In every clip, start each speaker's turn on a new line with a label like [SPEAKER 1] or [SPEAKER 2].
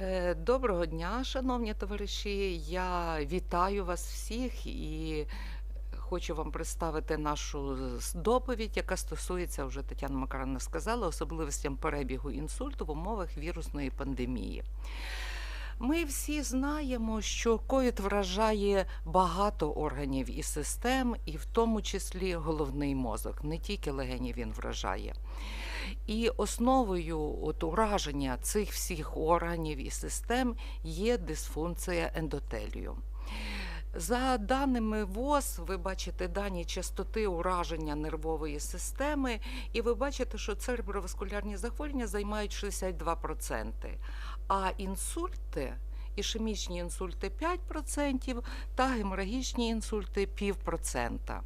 [SPEAKER 1] Е, Доброго дня, шановні товариші. Я вітаю вас всіх і хочу вам представити нашу доповідь, яка стосується, вже Тетяна Макаровна сказала, особливостям перебігу інсульту в умовах вірусної пандемії. Ми всі знаємо, що ковід вражає багато органів і систем, і в тому числі головний мозок. Не тільки легені він вражає. І основою от ураження цих всіх органів і систем є дисфункція ендотелію. За даними ВОЗ, ви бачите дані частоти ураження нервової системи, і ви бачите, що цереброваскулярні захворювання займають 62%, а інсульти, ішемічні інсульти 5% та геморагічні інсульти 0,5%.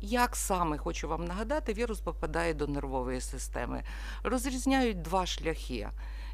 [SPEAKER 1] Як саме хочу вам нагадати, вірус попадає до нервової системи. Розрізняють два шляхи.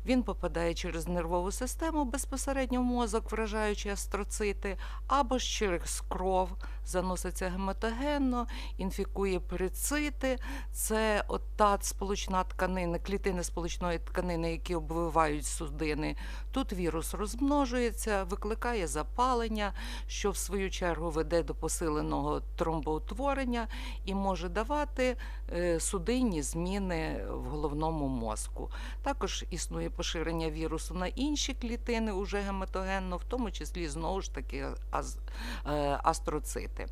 [SPEAKER 1] Він попадає через нервову систему безпосередньо в мозок, вражаючи астроцити, або ж через кров заноситься гематогенно, інфікує перицити. Це от та сполучна тканина, клітини сполучної тканини, які обвивають судини. Тут вірус розмножується, викликає запалення, що в свою чергу веде до посиленого тромбоутворення і може давати е, судинні зміни в головному мозку. Також існує поширення вірусу на інші клітини, уже гематогенно, в тому числі знову ж таки аз- е.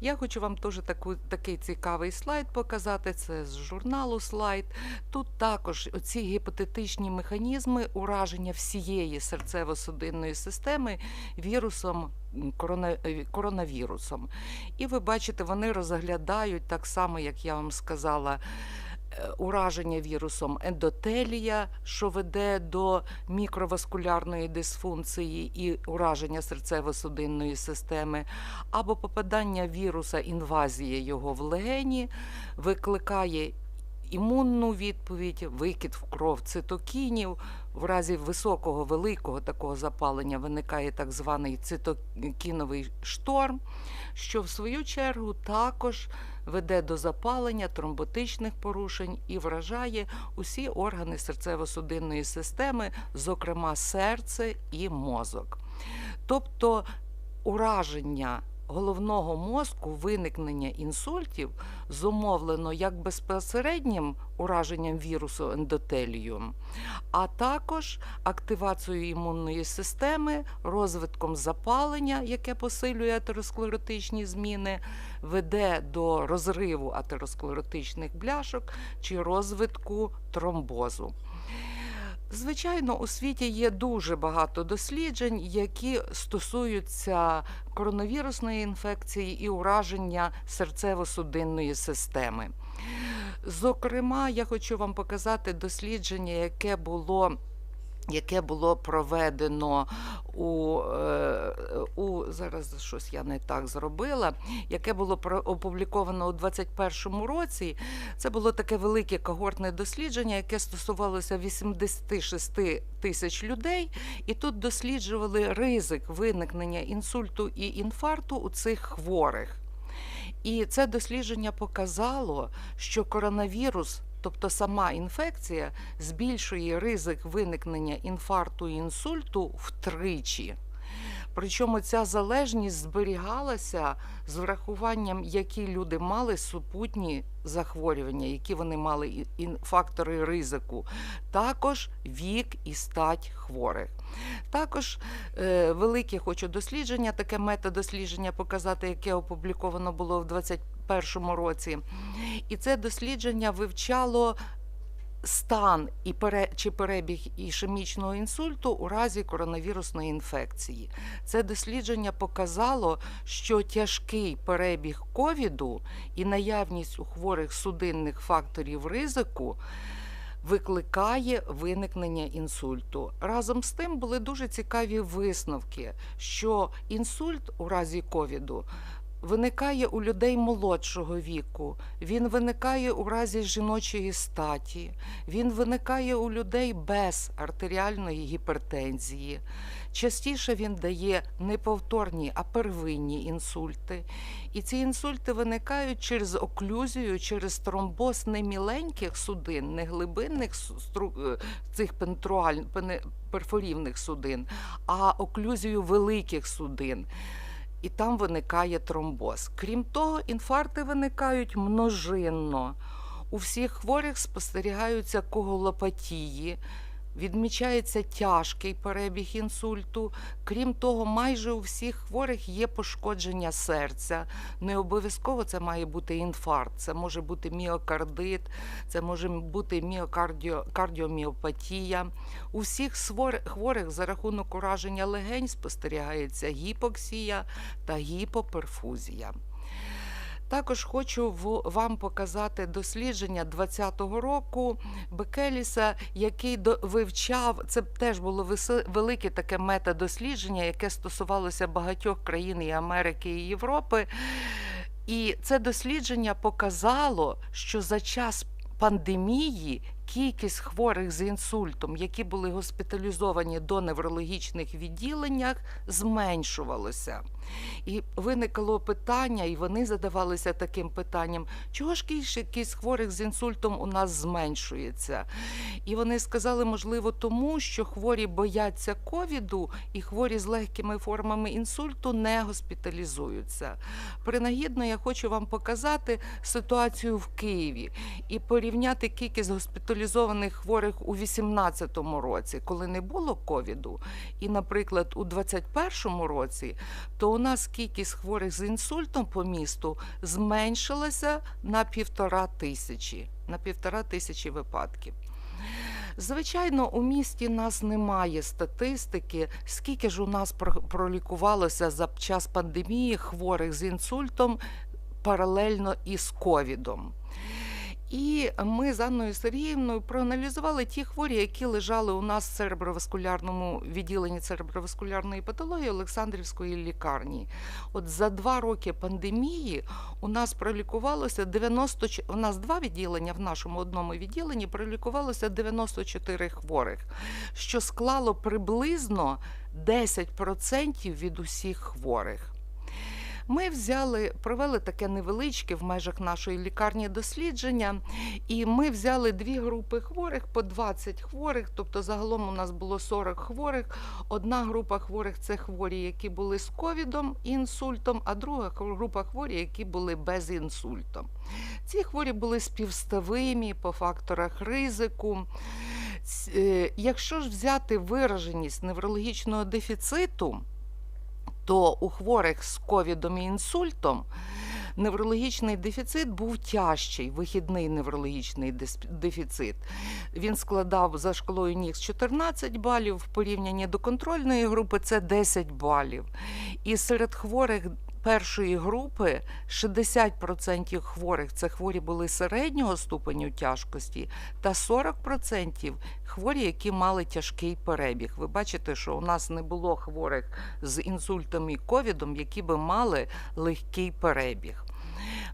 [SPEAKER 1] Я хочу вам теж таку, такий цікавий слайд показати. Це з журналу слайд. Тут також ці гіпотетичні механізми ураження всієї серцево-судинної системи вірусом е, коронавірусом. І ви бачите, вони розглядають так само, як я вам сказала. Ураження вірусом ендотелія, що веде до мікроваскулярної дисфункції і ураження серцево-судинної системи, або попадання віруса, інвазія його в легені, викликає імунну відповідь, викид в кров цитокінів. В разі високого великого такого запалення виникає так званий цитокіновий шторм, що в свою чергу також веде до запалення тромботичних порушень і вражає усі органи серцево-судинної системи, зокрема серце і мозок. Тобто ураження головного мозку, виникнення інсультів зумовлено як безпосереднім ураженням вірусу ендотелію, а також активацією імунної системи, розвитком запалення, яке посилює атеросклеротичні зміни, веде до розриву атеросклеротичних бляшок чи розвитку тромбозу. Звичайно, у світі є дуже багато досліджень, які стосуються коронавірусної інфекції і ураження серцево-судинної системи. Зокрема, я хочу вам показати дослідження, яке було. Яке було проведено у, е, у зараз щось я не так зробила, яке було опубліковано у 2021 році. Це було таке велике когортне дослідження, яке стосувалося 86 тисяч людей, і тут досліджували ризик виникнення інсульту і інфаркту у цих хворих. І це дослідження показало, що коронавірус, тобто сама інфекція, збільшує ризик виникнення інфаркту і інсульту втричі. Причому ця залежність зберігалася з врахуванням, які люди мали супутні захворювання, які вони мали фактори ризику, також вік і стать хворих. Також е, велике хочу дослідження, таке метадослідження показати, яке опубліковано було в 2021 році. І це дослідження вивчало стан і пере, чи перебіг ішемічного інсульту у разі коронавірусної інфекції. Це дослідження показало, що тяжкий перебіг ковіду і наявність у хворих судинних факторів ризику викликає виникнення інсульту. Разом з тим були дуже цікаві висновки, що інсульт у разі ковіду виникає у людей молодшого віку, він виникає у разі жіночої статі, він виникає у людей без артеріальної гіпертензії. Частіше він дає не повторні, а первинні інсульти. І ці інсульти виникають через оклюзію, через тромбоз не міленьких судин, не глибинних е, цих пентруаль- перфорівних судин, а оклюзію великих судин. І там виникає тромбоз. Крім того, інфаркти виникають множинно. У всіх хворих спостерігаються коголопатії, відмічається тяжкий перебіг інсульту. Крім того, майже у всіх хворих є пошкодження серця. Не обов'язково це має бути інфаркт, це може бути міокардит, це може бути міокардіо, кардіоміопатія. У всіх хворих за рахунок ураження легень спостерігається гіпоксія та гіпоперфузія. Також хочу вам показати дослідження 2020 року Бекеліса, який вивчав, це теж було велике таке метадослідження, яке стосувалося багатьох країн і Америки і Європи. І це дослідження показало, що за час пандемії кількість хворих з інсультом, які були госпіталізовані до неврологічних відділеннях, зменшувалося. І виникло питання, і вони задавалися таким питанням: чого ж кількість хворих з інсультом у нас зменшується? І вони сказали, можливо, тому що хворі бояться ковіду, і хворі з легкими формами інсульту не госпіталізуються. Принагідно, я хочу вам показати ситуацію в Києві і порівняти кількість госпіталізованих хворих у 2018 році, коли не було ковіду, і, наприклад, у 2021 році, то у нас кількість хворих з інсультом по місту зменшилася на півтора тисячі, на півтора тисячі випадків. Звичайно, у місті нас немає статистики, скільки ж у нас пролікувалося за час пандемії хворих з інсультом паралельно із ковідом. І ми з Анною Сергіївною проаналізували ті хворі, які лежали у нас в цереброваскулярному відділенні цереброваскулярної патології Олександрівської лікарні. От за два роки пандемії у нас пролікувалося 90, ч- у нас два відділення в нашому одному відділенні пролікувалося 94 хворих, що склало приблизно 10% від усіх хворих. Ми взяли, провели таке невеличке в межах нашої лікарні дослідження, і ми взяли дві групи хворих по 20 хворих, тобто загалом у нас було 40 хворих. Одна група хворих це хворі, які були з ковідом інсультом, а друга група хворі, які були без інсультом. Ці хворі були співставимі по факторах ризику. Е, Якщо ж взяти вираженість неврологічного дефіциту, то у хворих з ковідом і інсультом неврологічний дефіцит був тяжчий, вихідний неврологічний дефіцит. Він складав за шкалою НІКС 14 балів, в порівнянні до контрольної групи це 10 балів. І серед хворих першої групи 60% хворих це хворі були середнього ступеню тяжкості, та 40% хворі, які мали тяжкий перебіг. Ви бачите, що у нас не було хворих з інсультом і ковідом, які би мали легкий перебіг.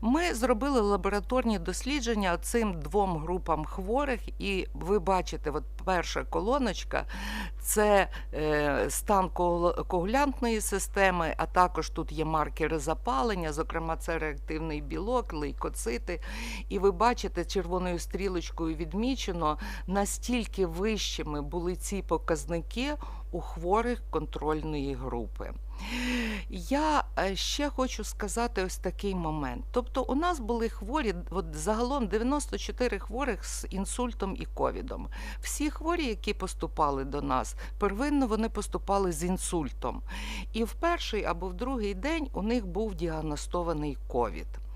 [SPEAKER 1] Ми зробили лабораторні дослідження цим двом групам хворих, і ви бачите, от перша колоночка це е, стан коагу- коагулянтної системи, а також тут є маркери запалення, зокрема, це реактивний білок, лейкоцити. І ви бачите, червоною стрілочкою відмічено, настільки вищими були ці показники у хворих контрольної групи. Я е, ще хочу сказати ось такий момент. Тобто, у нас були хворі, от загалом 94 хворих з інсультом і ковідом. Всі хворі, які поступали до нас, первинно вони поступали з інсультом. І в перший або в другий день у них був діагностований ковід.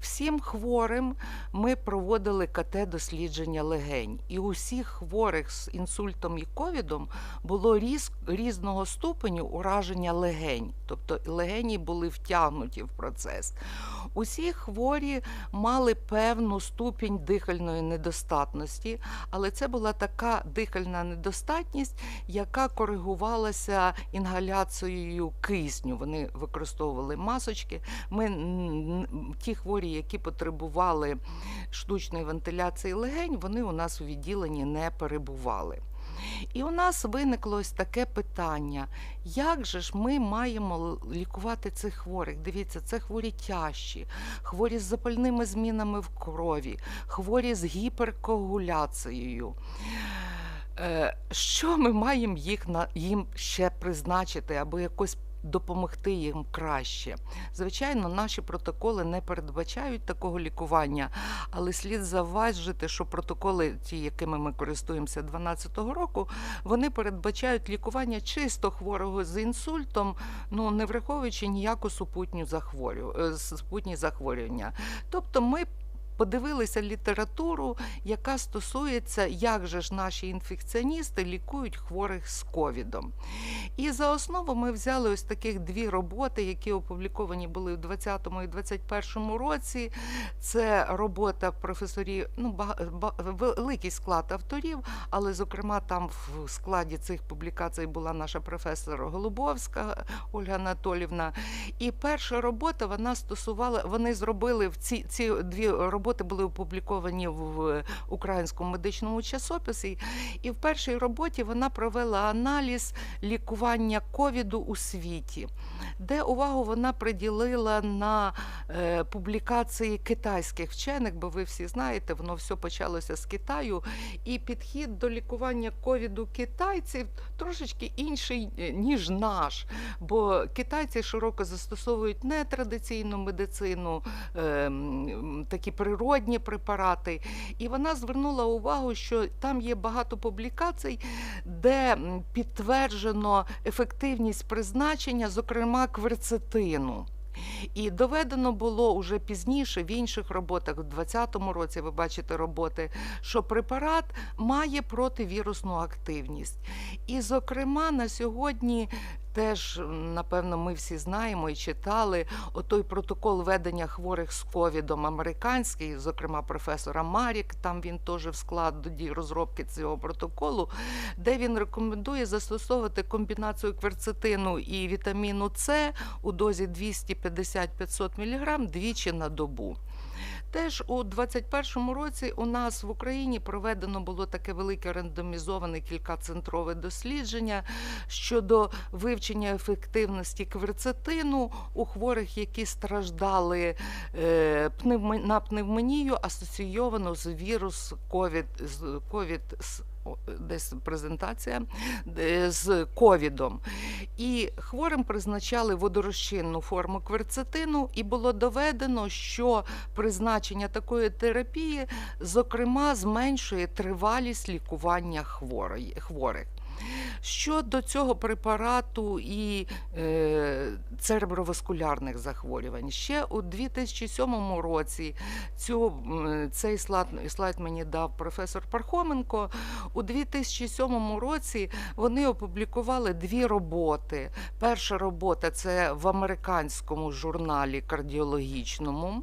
[SPEAKER 1] Всім хворим ми проводили КТ-дослідження легень, і у всіх хворих з інсультом і ковідом було різ, різного ступеню ураження легень, тобто легені були втягнуті в процес. Усі хворі мали певну ступінь дихальної недостатності, але це була така дихальна недостатність, яка коригувалася інгаляцією кисню. Вони використовували масочки. Ми ті хворі, які потребували штучної вентиляції легень, вони у нас у відділенні не перебували. І у нас виникло ось таке питання: як же ж ми маємо лікувати цих хворих? Дивіться, це хворі тяжчі, хворі з запальними змінами в крові, хворі з гіперкоагуляцією. Е, що ми маємо їх їм ще призначити або якось допомогти їм краще. Звичайно, наші протоколи не передбачають такого лікування, але слід заважити, що протоколи, ті, якими ми користуємося 2012 року, вони передбачають лікування чисто хворого з інсультом, ну не враховуючи ніяку супутню захворю... Е, супутні захворювання. Тобто ми подивилися літературу, яка стосується, як же ж наші інфекціоністи лікують хворих з ковідом. І за основу ми взяли ось таких дві роботи, які опубліковані були в 2020 і 2021 році. Це робота професорів, ну великий склад авторів, але, зокрема, там в складі цих публікацій була наша професор Голубовська Ольга Анатолівна. І перша робота вона стосувала, вони зробили в ці ці дві роботи роботи були опубліковані в українському медичному часописі, і в першій роботі вона провела аналіз лікування ковіду у світі, де увагу вона приділила на е, публікації китайських вчених, бо ви всі знаєте, воно все почалося з Китаю. І підхід до лікування ковіду китайців трошечки інший, е, ніж наш. Бо китайці широко застосовують нетрадиційну медицину, е, такі природні природні препарати. І вона звернула увагу, що там є багато публікацій, де підтверджено ефективність призначення, зокрема кверцетину. І доведено було уже пізніше в інших роботах, в 2020 році ви бачите роботи, що препарат має противірусну активність. І, зокрема, на сьогодні Теж, напевно, ми всі знаємо і читали отой протокол ведення хворих з ковідом американський, зокрема професора Марік, там він теж в складі розробки цього протоколу, де він рекомендує застосовувати комбінацію кверцетину і вітаміну С у дозі 250-500 мг двічі на добу. Теж у 2021 році у нас в Україні проведено було таке велике рандомізоване кількацентрове дослідження щодо вивчення ефективності кверцетину у хворих, які страждали е, на пневмонію, асоційовану з вірус COVID десь презентація з ковідом. І хворим призначали водорозчинну форму кверцетину, і було доведено, що призначення такої терапії, зокрема, зменшує тривалість лікування хворих. Щодо цього препарату і е, цереброваскулярних захворювань, ще у 2007 році цю, цей слайд, слайд мені дав професор Пархоменко. У 2007 році вони опублікували дві роботи. Перша робота це в американському журналі кардіологічному.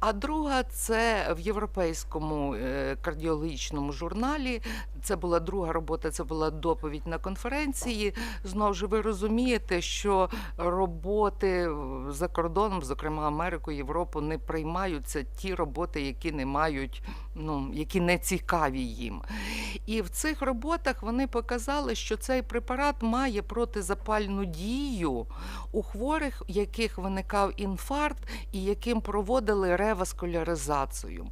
[SPEAKER 1] А друга це в європейському е, кардіологічному журналі. Це була друга робота, це була доповідь на конференції. Знову ж ви розумієте, що роботи за кордоном, зокрема Америку, Європу, не приймаються ті роботи, які не мають, ну які не цікаві їм. І в цих роботах вони показали, що цей препарат має протизапальну дію у хворих, у яких виникав інфаркт і яким проводили реваскуляризацію.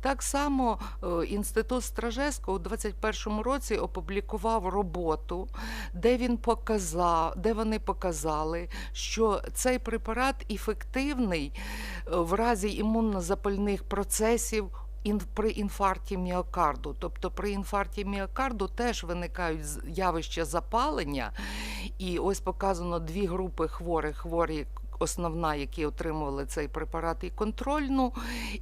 [SPEAKER 1] Так само е, інститут Стражевського у 2021 році опублікував роботу, де він показав, де вони показали, що цей препарат ефективний е, в разі імуннозапальних процесів. При інфаркті міокарду, тобто при інфаркті міокарду теж виникають явища запалення, і ось показано дві групи хворих: хворі основна, які отримували цей препарат, і контрольну,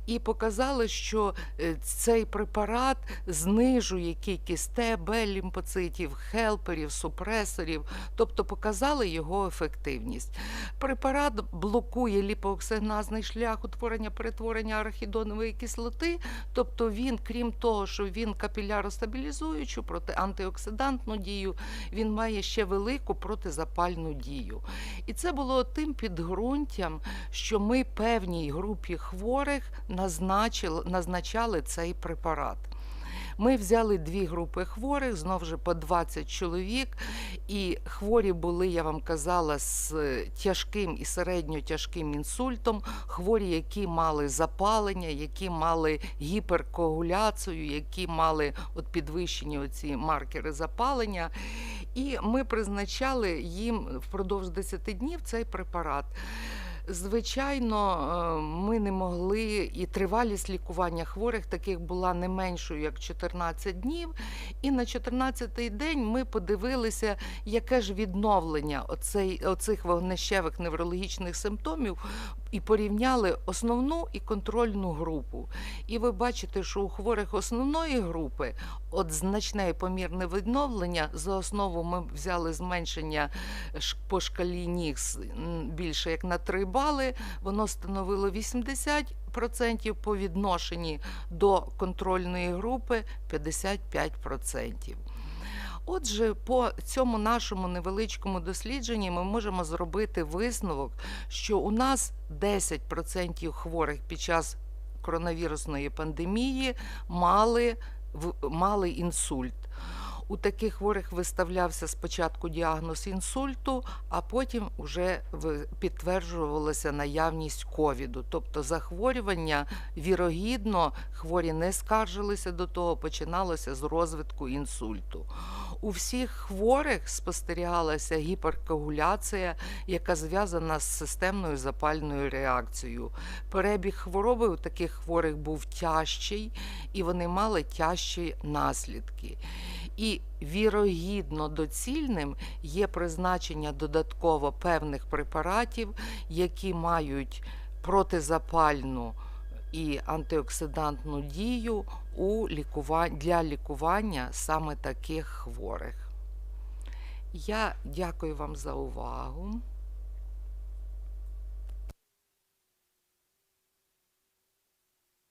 [SPEAKER 1] і показали, що е, цей препарат знижує кількість Т, Б лімфоцитів, хелперів, супресорів, тобто показали його ефективність. Препарат блокує ліпооксигеназний шлях утворення перетворення арахідонової кислоти, тобто він, крім того, що він капіляростабілізуючу проти антиоксидантну дію, він має ще велику протизапальну дію. І це було тим підґрунтям, що ми певній групі хворих назначили, назначали цей препарат. Ми взяли дві групи хворих, знову ж по 20 чоловік, і хворі були, я вам казала, з тяжким і середньо-тяжким інсультом, хворі, які мали запалення, які мали гіперкоагуляцію, які мали от підвищені оці маркери запалення. І ми призначали їм впродовж 10 днів цей препарат. Звичайно, е, ми не могли, і тривалість лікування хворих таких була не меншою, як 14 днів. І на 14-й день ми подивилися, яке ж відновлення оцей, оцих вогнищевих неврологічних симптомів, і порівняли основну і контрольну групу. І ви бачите, що у хворих основної групи от значне і помірне відновлення. За основу ми взяли зменшення ш- по шкалі НІКС більше як на 3 бали. Воно становило 80% по відношенні до контрольної групи 55%. Отже, по цьому нашому невеличкому дослідженні ми можемо зробити висновок, що у нас 10% хворих під час коронавірусної пандемії мали, мали інсульт. У таких хворих виставлявся спочатку діагноз інсульту, а потім вже підтверджувалася наявність ковіду. Тобто захворювання вірогідно хворі не скаржилися до того, починалося з розвитку інсульту. У всіх хворих спостерігалася гіперкоагуляція, яка зв'язана з системною запальною реакцією. Перебіг хвороби у таких хворих був тяжчий, і вони мали тяжчі наслідки. І вірогідно доцільним є призначення додатково певних препаратів, які мають протизапальну і антиоксидантну дію у лікувань... для лікування саме таких хворих. Я дякую вам за увагу.